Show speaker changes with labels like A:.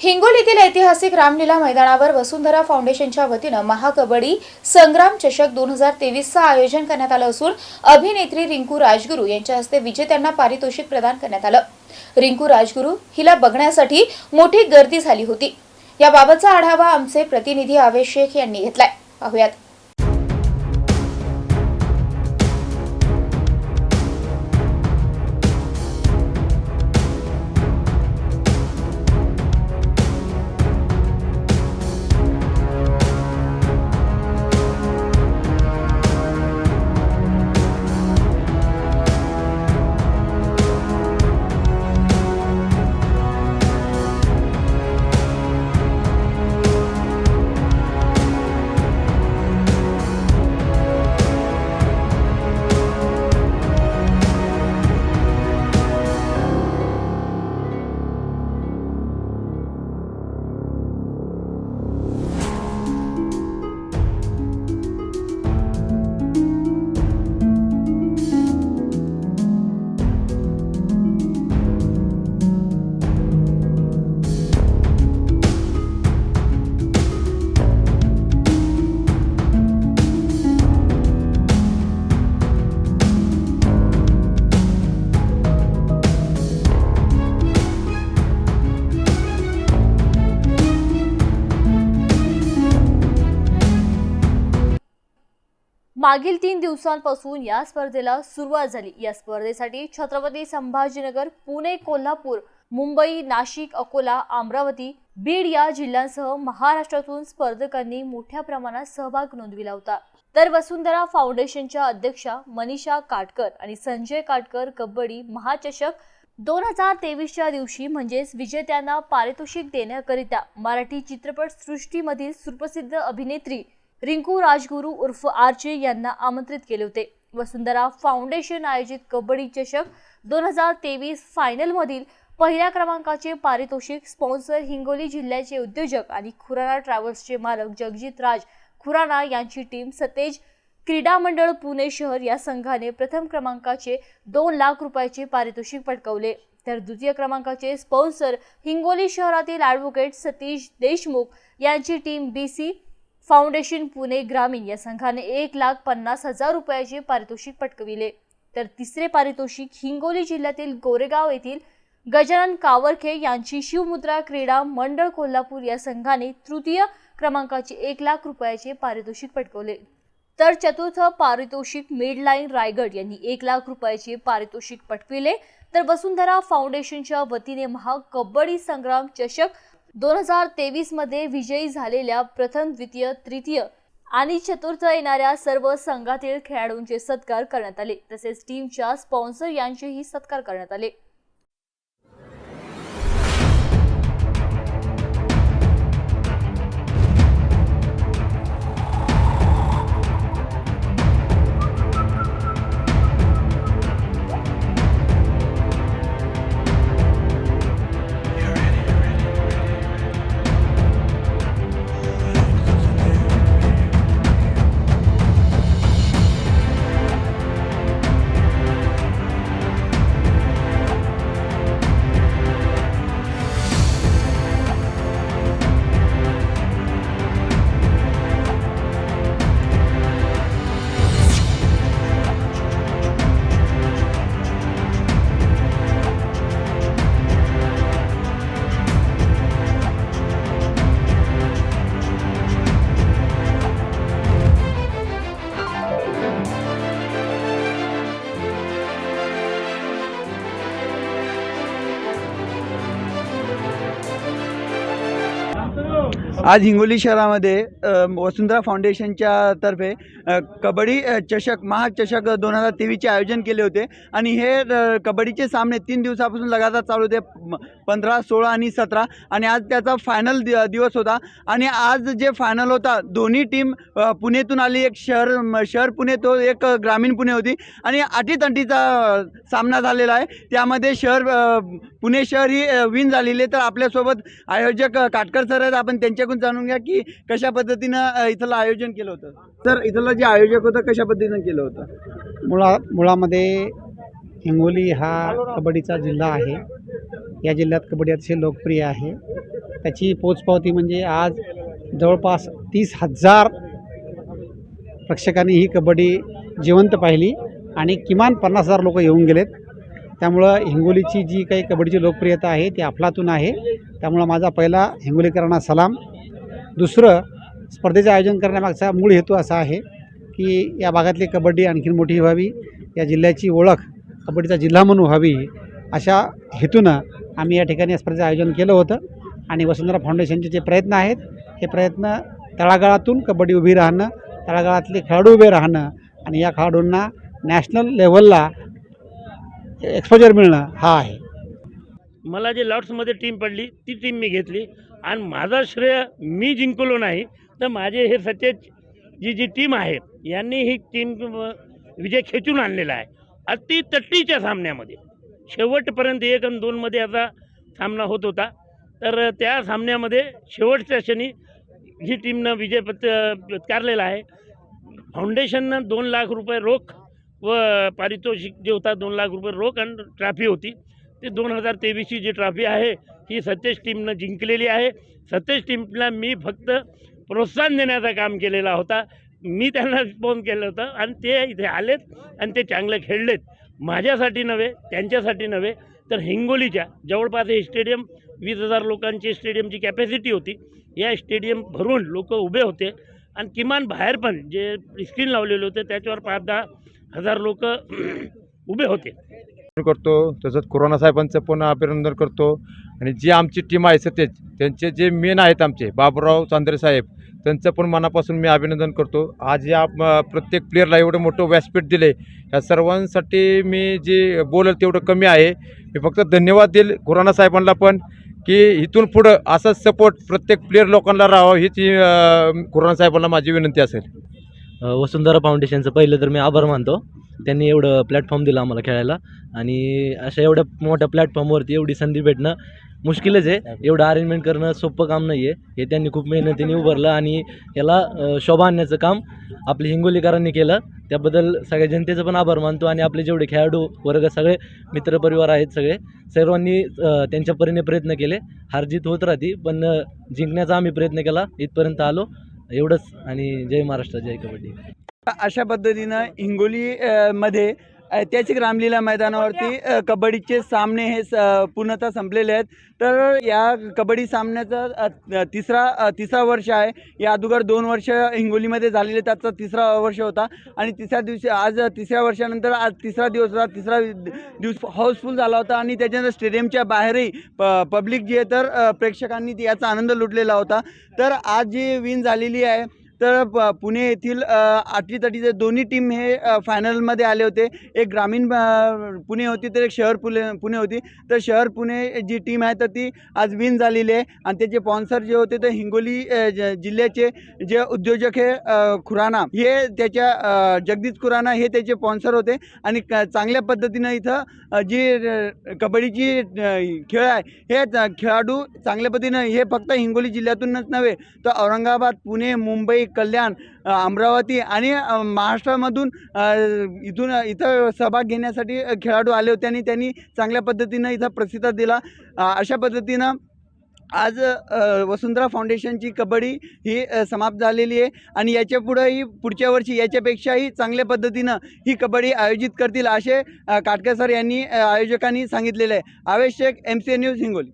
A: हिंगोलीतील ऐतिहासिक रामलीला मैदानावर वसुंधरा फाउंडेशनच्या वतीनं महाकबड्डी संग्राम चषक दोन हजार तेवीसचं आयोजन करण्यात आलं असून अभिनेत्री रिंकू राजगुरू यांच्या हस्ते विजेत्यांना पारितोषिक प्रदान करण्यात आलं. रिंकू राजगुरू हिला बघण्यासाठी मोठी गर्दी झाली होती. याबाबतचा आढावा आमचे प्रतिनिधी आवेश शेख यांनी घेतलाय. पाहुयात.
B: मागील तीन दिवसांपासून या स्पर्धेला सुरुवात झाली. या स्पर्धेसाठी छत्रपती संभाजीनगर पुणे कोल्हापूर मुंबई नाशिक अकोला अमरावती बीड या जिल्ह्यांसह महाराष्ट्रातून स्पर्धकांनी मोठ्या प्रमाणात सहभाग नोंदविला होता. तर वसुंधरा फाउंडेशनच्या अध्यक्षा मनीषा काटकर आणि संजय काटकर कबड्डी महाचषक दोन हजार तेवीसच्या दिवशी म्हणजेच विजेत्यांना पारितोषिक देण्याकरिता मराठी चित्रपट सृष्टीमधील सुप्रसिद्ध अभिनेत्री रिंकू राजगुरू उर्फ आरजे यांना आमंत्रित केले होते. वसुंधरा फाउंडेशन आयोजित कबड्डी चषक दोन हजार तेवीस फायनलमधील पहिल्या क्रमांकाचे पारितोषिक स्पॉन्सर हिंगोली जिल्ह्याचे उद्योजक आणि खुराना ट्रॅव्हल्सचे मालक जगजित राज खुराना यांची टीम सतेज क्रीडा मंडळ पुणे शहर या संघाने प्रथम क्रमांकाचे दोन लाख रुपयाचे पारितोषिक पटकवले. तर द्वितीय क्रमांकाचे स्पॉन्सर हिंगोली शहरातील ॲडव्होकेट सतीश देशमुख यांची team B C foundation Pune ग्रामीण या संघाने एक लाख पन्नास हजार रुपयाचे पारितोषिक पटकविले. तर तिसरे पारितोषिक हिंगोली जिल्ह्यातील गोरेगाव येथील गजानन कावरखे यांची शिवमुद्रा क्रीडा मंडळ कोल्हापूर या संघाने तृतीय क्रमांकाचे एक लाख रुपयाचे पारितोषिक पटकवले. तर चतुर्थ पारितोषिक मिडलाईन रायगड यांनी एक लाख रुपयाचे पारितोषिक पटविले तर वसुंधरा फाउंडेशनच्या वतीने महा कबड्डी संग्राम चषक दोन हजार तेवीसमध्ये विजयी झालेल्या प्रथम द्वितीय तृतीय आणि चतुर्थ येणाऱ्या सर्व संघातील खेळाडूंचे सत्कार करण्यात आले. तसेच टीमच्या स्पॉन्सर यांचेही सत्कार करण्यात आले.
C: आज हिंगोली शहरामध्ये वसुंधरा फाउंडेशनच्या तर्फे कबड्डी चषक महाचषक दोन हजार तेवीसचे आयोजन केले होते. आणि हे कबड्डीचे सामने तीन दिवसापासून लगातार चालू होते. पंधरा सोळा आणि सतरा. आणि आज त्याचा फायनल दि दिवस होता. आणि आज जे फायनल होता दोन्ही टीम पुणेतून आली. एक शहर शहर पुणे तो एक ग्रामीण पुणे होती. आणि अटीतंटीचा सामना झालेला आहे. त्यामध्ये शहर पुणे शहर ही विन झालेली आहे. तर आपल्यासोबत आयोजक काटकर सर आहेत. आपण त्यांच्याकडून जाणून घ्या की कशा पद्धतीनं इथलं आयोजन केलं होतं. सर इथलं जे आयोजक होतं कशा पद्धतीनं केलं होतं?
D: मुळा मुळामध्ये हिंगोली हा कबड्डीचा जिल्हा आहे. या जिल्ह्यात कबड्डी अतिशय लोकप्रिय आहे. त्याची पोचपावती म्हणजे आज जवळपास तीस हजार प्रेक्षकांनी ही कबड्डी जिवंत पाहिली आणि किमान पन्नास हजार लोक येऊन गेलेत. त्यामुळं हिंगोलीची जी काही कबड्डीची लोकप्रियता आहे ती अफलातून आहे. त्यामुळं माझा पहिला हिंगोलीकरांना सलाम. दुसरं स्पर्धेचं आयोजन करण्यामागचा मूळ हेतू असा आहे की या भागातली कबड्डी आणखीन मोठी व्हावी या जिल्ह्याची ओळख कबड्डीचा जिल्हा म्हणून व्हावी अशा हेतूनं आम्ही या ठिकाणी या स्पर्धेचं आयोजन केलं होतं. आणि वसुंधरा फाउंडेशनचे जे प्रयत्न आहेत हे प्रयत्न तळागाळातून कबड्डी उभी राहणं तळागाळातले खेळाडू उभे राहणं आणि या खेळाडूंना नॅशनल लेवलला एक्सपोजर मिळणं हा आहे.
E: मला जे लॉट्समध्ये टीम पडली ती टीम मी घेतली. आणि माझा श्रेय मी जिंकलो नाही तर माझे हे सचेज जी जी टीम आहे यांनी ही टीम विजय खेचून आणलेला आहे. अति तट्टीच्या सामन्यामध्ये. शेवटपर्यंत एक आणि दोनमध्ये याचा सामना होत होता. तर त्या सामन्यामध्ये शेवटच्या क्षणी ही टीमनं विजय पत पत्कारलेला आहे. फाउंडेशननं दोन लाख रुपये रोख व पारितोषिक जे होता दोन लाख रुपये रोख आणि ट्रॉफी होती. ते दोन हजार तेवीसची जी ट्रॉफी आहे ही सतेज टीमनं जिंकलेली आहे. सतेज टीमला मी फक्त प्रोत्साहन देण्याचं काम केलेला होता. मी त्यांना फोन केलं होतं आणि ते इथे आलेत आणि ते चांगले खेळलेत. माझ्यासाठी नव्हे त्यांच्यासाठी नव्हे तर हिंगोलीच्या जवळपास हे स्टेडियम वीस हजार लोकांची स्टेडियमची कॅपॅसिटी होती. या स्टेडियम भरून लोक उभे होते आणि किमान बाहेर पण जे स्क्रीन लावलेले होते त्याच्यावर पाच दहा हजार लोक उभे होते.
F: करतो तसंच कोरोना साहेबांचं पण अभिनंदन करतो. आणि जी आमची टीम आहे सतेज त्यांचे जे मेन आहेत आमचे बाबुराव चांदरे साहेब त्यांचं पण मनापासून मी अभिनंदन करतो. आज या प्रत्येक प्लेअरला एवढं मोठं व्यासपीठ दिले या सर्वांसाठी मी जे बोलेल तेवढं कमी आहे. मी फक्त धन्यवाद देईल कोरोना साहेबांना पण की इथून पुढं असाच सपोर्ट प्रत्येक प्लेअर लोकांना राहावं हीच कोरोना साहेबांना माझी विनंती असेल.
G: वसुंधरा फाउंडेशनचं पहिलं तर मी आभार मानतो. त्यांनी एवढं प्लॅटफॉर्म दिलं आम्हाला खेळायला. आणि अशा एवढ्या मोठ्या प्लॅटफॉर्मवरती एवढी संधी भेटणं मुश्किलच आहे. एवढं अरेंजमेंट करणं सोपं काम नाही आहे हे त्यांनी खूप मेहनतीने उभारलं आणि याला शोभा आणण्याचं काम आपले हिंगोलीकरांनी केलं. त्याबद्दल सगळ्या जनतेचं पण आभार मानतो आणि आपले जेवढे खेळाडू वर्ग सगळे मित्रपरिवार आहेत सगळे सर्वांनी त्यांच्या परीने प्रयत्न केले. हारजीत होत राहते पण जिंकण्याचा आम्ही प्रयत्न केला. इथपर्यंत आलो. एवढंच. आणि जय महाराष्ट्र जय कबड्डी.
C: अशा पद्धतीनं हिंगोली मध्ये ऐतिहासिक रामलीला मैदानावरती कबड्डीचे सामने हे स पूर्णतः संपलेले आहेत. तर या कबड्डी सामन्याचा तिसरा तिसरा वर्ष आहे. या अगोदर दोन वर्ष हिंगोलीमध्ये झालेले त्याचा तिसरा वर्ष होता. आणि तिसऱ्या दिवशी आज तिसऱ्या वर्षानंतर आज तिसरा दिवस होता. तिसरा दिवस हाऊसफुल झाला होता आणि त्याच्यानंतर स्टेडियमच्या बाहेरही प पब्लिक जी आहे तर प्रेक्षकांनी याचा आनंद लुटलेला होता. तर आज जी विन झालेली आहे तर प पुणे येथील आठवी तटीचे दोन्ही टीम हे फायनलमध्ये आले होते. एक ग्रामीण पुणे होती तर एक शहर पुणे पुणे होती. तर शहर पुणे जी टीम आहे तर ती आज विन झालेली आहे. आणि त्याचे स्पॉन्सर जे होते ते हिंगोली ज जिल्ह्याचे जे उद्योजक हे खुराना. हे त्याच्या जगदीश खुराना हे त्याचे स्पॉन्सर होते. आणि क चांगल्या पद्धतीनं इथं जी कबड्डीची खेळ आहे हे खेळाडू चांगल्या पद्धतीनं हे फक्त हिंगोली जिल्ह्यातूनच नव्हे तर औरंगाबाद पुणे मुंबई कल्याण अमरावती आणि महाराष्ट्रामधून इथून इथं सहभाग घेण्यासाठी खेळाडू आले होते आणि त्यांनी चांगल्या पद्धतीनं इथं प्रतिसाद दिला. अशा पद्धतीनं आज वसुंधरा फाउंडेशनची कबड्डी ही समाप्त झालेली आहे आणि याच्या पुढंही पुढच्या वर्षी याच्यापेक्षाही चांगल्या पद्धतीनं ही कबड्डी आयोजित करतील असे अ, काटकर सर यांनी आयोजकांनी सांगितलेले आहे. आवश्यक एम सी न्यूज हिंगोली.